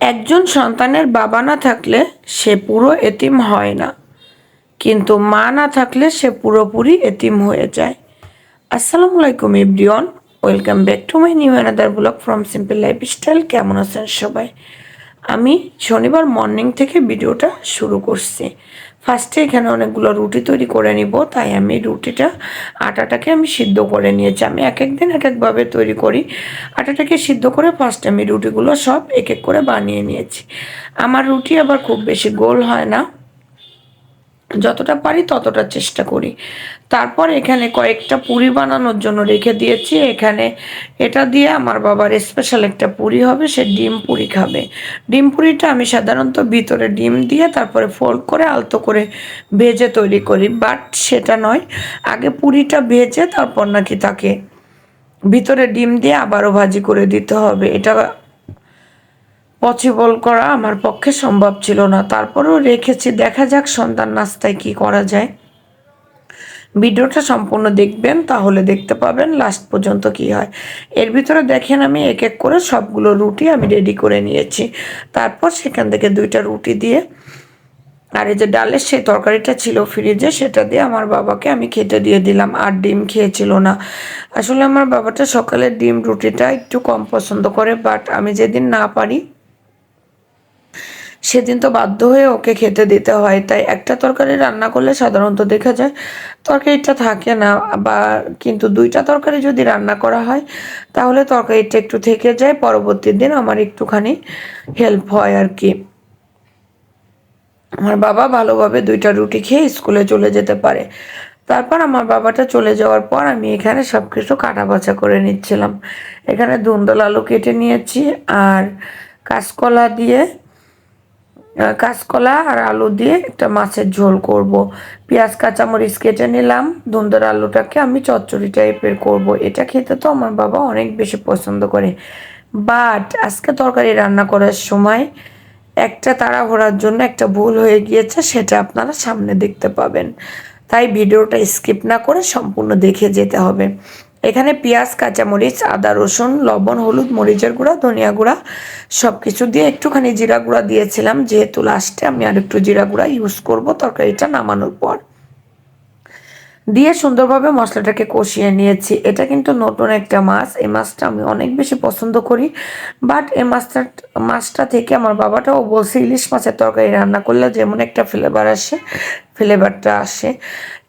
একজন সন্তানের বাবা না থাকলে সে পুরো এতিম হয় না। কিন্তু মা না থাকলে সে পুরোপুরি এতিম হয়ে যায়। আসসালামু আলাইকুম everyone, welcome back to my new another blog from simple lifestyle কেমন আছেন সবাই? আমি শনিবার মর্নিং থেকে ভিডিওটা শুরু করছি। ফার্স্টে এখানে অনেকগুলো রুটি তৈরি করে নিব, তাই আমি রুটিটা আটাটাকে আমি সিদ্ধ করে নিয়েছি। আমি এক এক দিন এক একভাবে তৈরি করি। আটাটাকে সিদ্ধ করে ফার্স্ট আমি রুটিগুলো সব এক এক করে বানিয়ে নিয়েছি। আমার রুটি আবার খুব বেশি গোল হয় না। যতটা পারি ততটা চেষ্টা করি। তারপর এখানে কয়েকটা পুরি বানানোর জন্য রেখে দিয়েছি। এখানে এটা দিয়ে আমার বাবার স্পেশাল একটা পুরি হবে, সে ডিম পুরি খাবে। ডিম পুরিটা আমি সাধারণত ভিতরে ডিম দিয়ে তারপরে ফোল্ড করে আলতো করে ভেজে তৈরি করি বাট সেটা নয়। আগে পুরিটা ভেজে তারপর নাকি তাকে ভিতরে ডিম দিয়ে আবারও ভাজি করে দিতে হবে। এটা পসিবল করা আমার পক্ষে সম্ভব ছিল না। তারপরেও রেখেছি, দেখা যাক সন্তান নাস্তায় কি করা যায়। ভিডিওটা সম্পূর্ণ দেখবেন, তাহলে দেখতে পাবেন লাস্ট পর্যন্ত কি হয়। এর ভিতরে দেখেন আমি এক এক করে সবগুলো রুটি আমি রেডি করে নিয়েছি। তারপর সেখান থেকে দুইটা রুটি দিয়ে, আর এই যে ডালের সেই তরকারিটা ছিল ফ্রিজে, সেটা দিয়ে আমার বাবাকে আমি খেতে দিয়ে দিলাম, আর ডিম খেয়েছিল না। আসলে আমার বাবাটা সকালে ডিম রুটিটা একটু কম পছন্দ করে, বাট আমি যেদিন না পারি সেদিন তো বাধ্য হয়ে ওকে খেতে দিতে হয়, তাই একটা তরকারি রান্না করলে সাধারণত দেখা যায় তরকারিটা থাকে না, বা কিন্তু দুইটা তরকারি যদি রান্না করা হয়, তাহলে তরকারিটা একটু থেকে যায়, পরবর্তী দিন আমার একটুখানি হেল্প হয় আর কি। আমার বাবা ভালোভাবে দুইটা রুটি খেয়ে স্কুলে চলে যেতে পারে। তারপর আমার বাবাটা চলে যাওয়ার পর আমি এখানে সব কিছু কাটা বাছা করে নিচ্ছিলাম। এখানে ধুন্দল আলু কেটে নিয়েছি আর কাঁচকলা দিয়ে কাঁচকলা আর আলু দিয়ে একটা মাছের ঝোল করব। পেঁয়াজ, কাঁচামরিচ কেটে নিলাম ধুন্দর আলুটাকে আমি চচ্চড়ি টাইপের করব। এটা খেতে তো আমার বাবা অনেক বেশি পছন্দ করে বাট আজকে তরকারি রান্না করার সময় একটা তাড়াহুড়ার জন্য একটা ভুল হয়ে গিয়েছে, সেটা আপনারা সামনে দেখতে পাবেন তাই ভিডিওটা স্কিপ না করে সম্পূর্ণ দেখে যেতে হবে এখানে পেঁয়াজ, কাঁচামরিচ, আদা, রসুন, লবণ, হলুদ, মরিচের গুঁড়া, ধনিয়া গুঁড়া সব কিছু দিয়ে একটুখানি জিরা গুঁড়া দিয়েছিলাম। যেহেতু লাস্টে আমি আর একটু জিরা গুঁড়া ইউজ করব, তরকারিটা নামানোর পর। দিয়ে সুন্দরভাবে মশলাটাকে কষিয়ে নিয়েছি। এটা কিন্তু নতুন একটা মাছ। এই মাছটা আমি অনেক বেশি পছন্দ করি। বাট এই মাছটা মাছটা থেকে আমার বাবাটাও বলছে, ইলিশ মাছের তরকারি রান্না করলে যেমন একটা ফ্লেভার আসে ফ্লেভারটা আসে।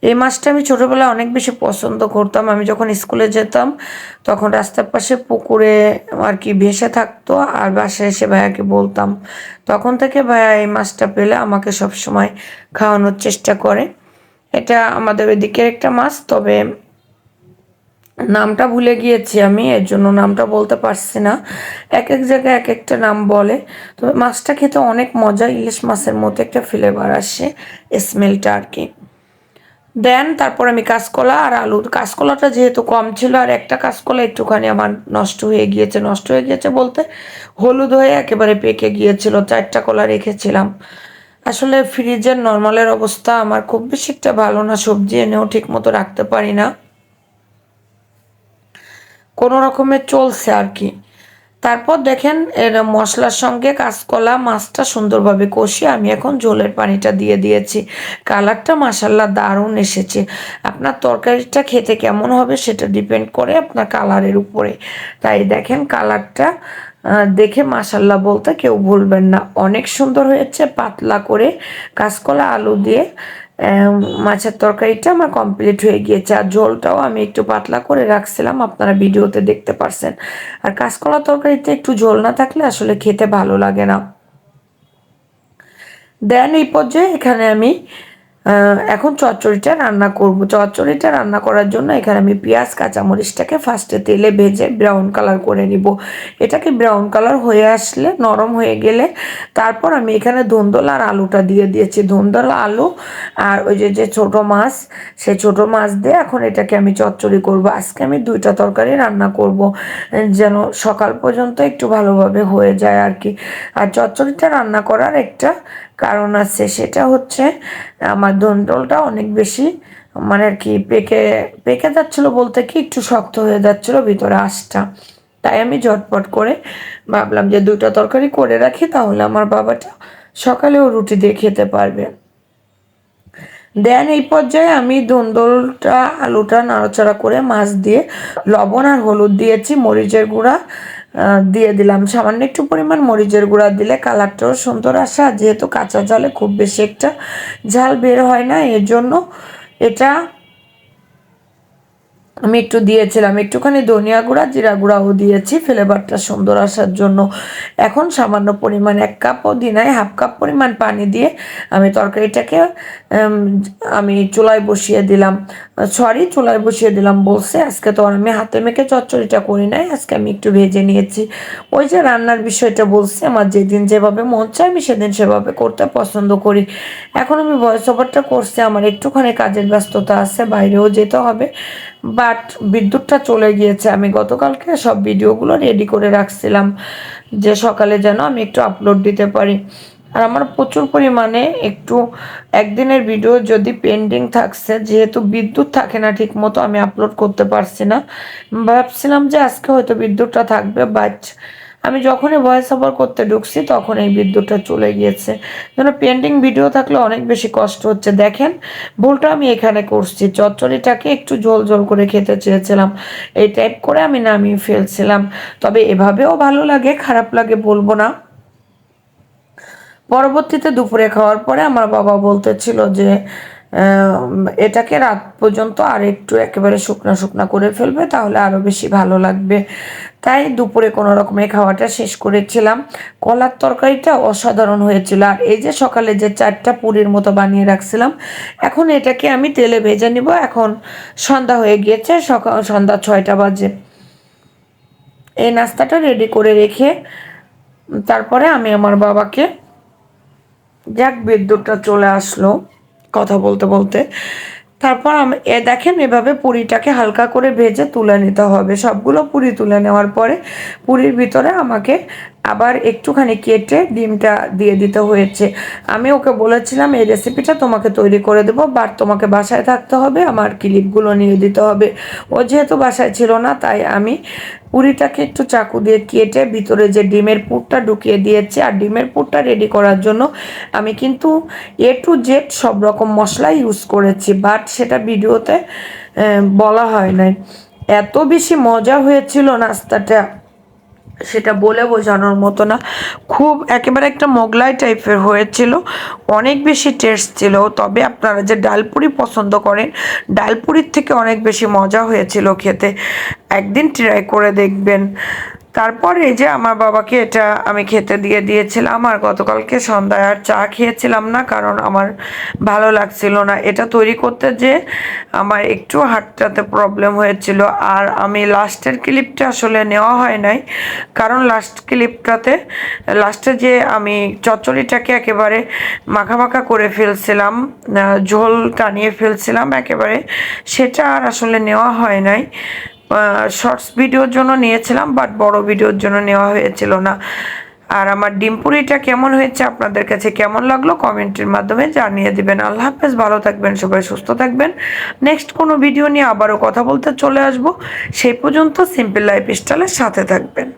এই মাছটা আমি ছোটোবেলায় অনেক বেশি পছন্দ করতাম। আমি যখন স্কুলে যেতাম, তখন রাস্তার পাশে পুকুরে আর কি ভেসে থাকতো। আর বাসায় এসে ভাইয়াকে বলতাম, তখন থেকে ভাইয়া এই মাছটা পেলে আমাকে সবসময় খাওয়ানোর চেষ্টা করে। এটা আমাদের ওইদিকের একটা মাছ, তবে নামটা ভুলে গিয়েছি আমি, এর জন্য নামটা বলতে পারছি না। এক এক জায়গায় এক একটা নাম বলে। তবে মাছটা খেতে অনেক মজা, ইলিশ মাছের মতো একটা ফ্লেভার আসে স্মেলটা আর কি। দেন তারপর আমি কাঁচকলা আর আলু। কাঁচকলাটা যেহেতু কম ছিল, আর একটা কাঁচকলা একটুখানি আমার নষ্ট হয়ে গিয়েছে, নষ্ট হয়ে গিয়েছে বলতে হলুদ হয়ে একেবারে পেকে গিয়েছিল, চারটা কলা রেখেছিলাম। আসলে ফ্রিজের নর্মালের অবস্থা আমার খুব বেশি একটা ভালো না, সবজি এনেও ঠিক মতো রাখতে পারি না। কোনো রকমের চলছে আর কি। তারপর দেখেন, এর মশলার সঙ্গে কাঁচকলা মাছটা সুন্দরভাবে কষিয়ে আমি এখন ঝোলের পানিটা দিয়ে দিয়েছি। কালারটা মাসাল্লা দারুণ এসেছে। আপনার তরকারিটা খেতে কেমন হবে সেটা ডিপেন্ড করে আপনার কালারের উপরে। তাই দেখেন কালারটা দেখে মাসাল্লাহ বলতে কেউ ভুলবেন না। অনেক সুন্দর হয়েছে, পাতলা করে কাঁচকলা, আলু দিয়ে। মাছের তরকারিটা আমার কমপ্লিট হয়ে গিয়েছে। আর ঝোলটাও আমি একটু পাতলা করে রাখছিলাম, আপনারা ভিডিওতে দেখতে পারছেন। আর কাঁচকলা তরকারিতে একটু ঝোল না থাকলে আসলে খেতে ভালো লাগে না। দেন এই পর্যায়ে এখানে আমি এখন চচ্চড়িটা রান্না করব। চচ্চড়িটা রান্না করার জন্য এখানে আমি পেঁয়াজ, কাঁচামরিচটাকে ফার্স্টে তেলে ভেজে ব্রাউন কালার করে নিব। এটাকে ব্রাউন কালার হয়ে আসলে নরম হয়ে গেলে তারপর আমি এখানে ধুন্দল আর আলুটা দিয়ে দিয়েছি। ধুন্দল, আলু আর ওই যে যে ছোটো মাছ সেই ছোটো মাছ দিয়ে এখন এটাকে আমি চচ্চড়ি করব। আজকে আমি দুইটা তরকারি রান্না করব, যেন সকাল পর্যন্ত একটু ভালোভাবে হয়ে যায় আর কি। আর চচ্চড়িটা রান্না করার একটা কারণ আছে সেটা হচ্ছে, আমার দণ্ডলটা অনেক বেশি মানে আর কি পেকে পেকে যাচ্ছিল বলতে কি একটু শক্ত হয়ে যাচ্ছিল ভিতরে আঁশটা। তাই আমি ঝটপট করে ভাবলাম যে দুটো তরকারি করে রাখি, তাহলে আমার বাবাটা সকালেও রুটি দিয়ে খেতে পারবে। দেন এই পর্যায়ে আমি ধুন্দলটা আলুটা নাড়াচাড়া করে মাছ দিয়ে লবণ আর হলুদ দিয়েছি, মরিচের গুঁড়া দিয়ে দিলাম। সামান্য একটু পরিমাণ মরিচের গুঁড়া দিলে কালারটাও সুন্দর আসা। যেহেতু কাঁচা ঝালে খুব বেশি একটা ঝাল বের হয় না এর জন্য এটা আমি একটু দিয়েছিলাম, একটুখানি ধনিয়া গুঁড়া, জিরা গুঁড়াও দিয়েছি ফ্লেভারটা সুন্দর আসার জন্য। এখন সামান্য পরিমাণ এক কাপও দিনায় হাফ কাপ পরিমাণ পানি দিয়ে আমি তরকারিটাকে আমি চুলায় বসিয়ে দিলাম। সরি চুলায় বসিয়ে দিলাম বলছে, আজকে তো আমি হাতে মেখে চচ্চড়িটা করি নাই, আজকে আমি একটু ভেজে নিয়েছি। ওই যে রান্নার বিষয়টা বলছি, আমার যেদিন যেভাবে মন চায় আমি সেদিন সেভাবে করতে পছন্দ করি। এখন আমি ভয়েস ওভারটা করছি, আমার একটুখানি কাজের ব্যস্ততা আছে, বাইরেও যেতে হবে। বাট বিদ্যুৎটা চলে গিয়েছে। আমি গতকালকে সব ভিডিওগুলো রেডি করে রাখছিলাম যে সকালে যেন আমি একটু আপলোড দিতে পারি। আর আমার প্রচুর পরিমাণে একটু একদিনের ভিডিও যদি পেন্ডিং থাকছে, যেহেতু বিদ্যুৎ থাকে না ঠিক মতো আমি আপলোড করতে পারছি না। ভাবছিলাম যে আজকে হয়তো বিদ্যুৎটা থাকবে বাট আমি যখনই ভয়েস ওভার করতে ঢুকছি তখন এই বিদ্যুৎটা চলে গিয়েছে। যেন পেন্ডিং ভিডিও থাকলে অনেক বেশি কষ্ট হচ্ছে। দেখেন, ভুলটা আমি এখানে করছি। চচ্চড়িটাকে একটু ঝোল ঝোল করে খেতে চেয়েছিলাম। এই টাইপ করে আমি নামিয়ে ফেলছিলাম। তবে এভাবেও ভালো লাগে, খারাপ লাগে বলব না। পরবর্তীতে দুপুরে খাওয়ার পরে আমার বাবা বলতেছিল যে এটাকে রাত পর্যন্ত আর একটু একেবারে শুকনা শুকনা করে ফেলবে, তাহলে আরও বেশি ভালো লাগবে। তাই দুপুরে কোনো রকমের খাওয়াটা শেষ করেছিলাম। কলার তরকারিটা অসাধারণ হয়েছিল। আর এই যে সকালে যে চারটা পুরীর মতো বানিয়ে রাখছিলাম, এখন এটাকে আমি তেলে ভেজে নিব। এখন সন্ধ্যা হয়ে গিয়েছে সকাল সন্ধ্যা ছয়টা বাজে। এই নাস্তাটা রেডি করে রেখে তারপরে আমি আমার বাবাকে যাক বিদ্যুৎটা চলে আসলো। কথা বলতে বলতে। তারপর এ দেখেন এভাবে পুরিটাকে হালকা করে ভেজে তুলে নিতে হবে। সবগুলো পুরি তুলে নেওয়ার পরে পুরির ভিতরে আমাকে আবার একটুখানি কেটে ডিমটা দিয়ে দিতে হয়েছে। আমি ওকে বলেছিলাম, এই রেসিপিটা তোমাকে তৈরি করে দেবো বাট তোমাকে বাসায় থাকতে হবে, আমার ক্লিপগুলো নিয়ে দিতে হবে। ও যেহেতু বাসায় ছিল না, তাই আমি পুরিটাকে একটু চাকু দিয়ে কেটে ভিতরে যে ডিমের পুরটা ঢুকিয়ে দিয়েছি, আর ডিমের পুরটা রেডি করার জন্য আমি কিন্তু এ টু জেড সব রকম মশলা ইউজ করেছি বাট সেটা ভিডিওতে বলা হয় নাই। এত বেশি মজা হয়েছিল নাস্তাটা। সেটা বলে বোঝানোর মতো না। খুব একেবারে একটা মোগলাই টাইপের হয়েছিল। অনেক বেশি টেস্ট ছিল। তবে আপনারা যে ডালপুরি পছন্দ করেন, ডালপুরির থেকে অনেক বেশি মজা হয়েছিল খেতে। একদিন ট্রাই করে দেখবেন। তারপর যে আমার বাবাকে এটা আমি খেতে দিয়ে দিয়েছিলাম, আর গতকালকে সন্ধ্যায় আর চা খেয়েছিলাম না, কারণ আমার ভালো লাগছিল না। এটা তৈরি করতে যে আমার একটু হাটটাতে প্রবলেম হয়েছিল, আর আমি লাস্টের ক্লিপটা আসলে নেওয়া হয় নাই, কারণ লাস্ট ক্লিপটাতে লাস্টে যে আমি চচ্চড়িটাকে একেবারে মাখা করে ফেলছিলাম ঝোল টানিয়ে ফেলছিলাম, একেবারে সেটা আর আসলে নেওয়া হয় নাই। শর্টস ভিডিওর জন্য নিয়েছিলাম বাট বড় ভিডিওর জন্য নেওয়া হয়েছিল না। আর আমার ডিম্পুরিটা কেমন হয়েছে আপনাদের কাছে কেমন লাগল কমেন্টের মাধ্যমে জানিয়ে দিবেন। আল্লাহ হাফেজ, ভালো থাকবেন, সবাই সুস্থ থাকবেন। নেক্সট কোনো ভিডিও নিয়ে আবারও কথা বলতে চলে আসব। সেই পর্যন্ত সিম্পল লাইফ স্টাইলের সাথে থাকবেন।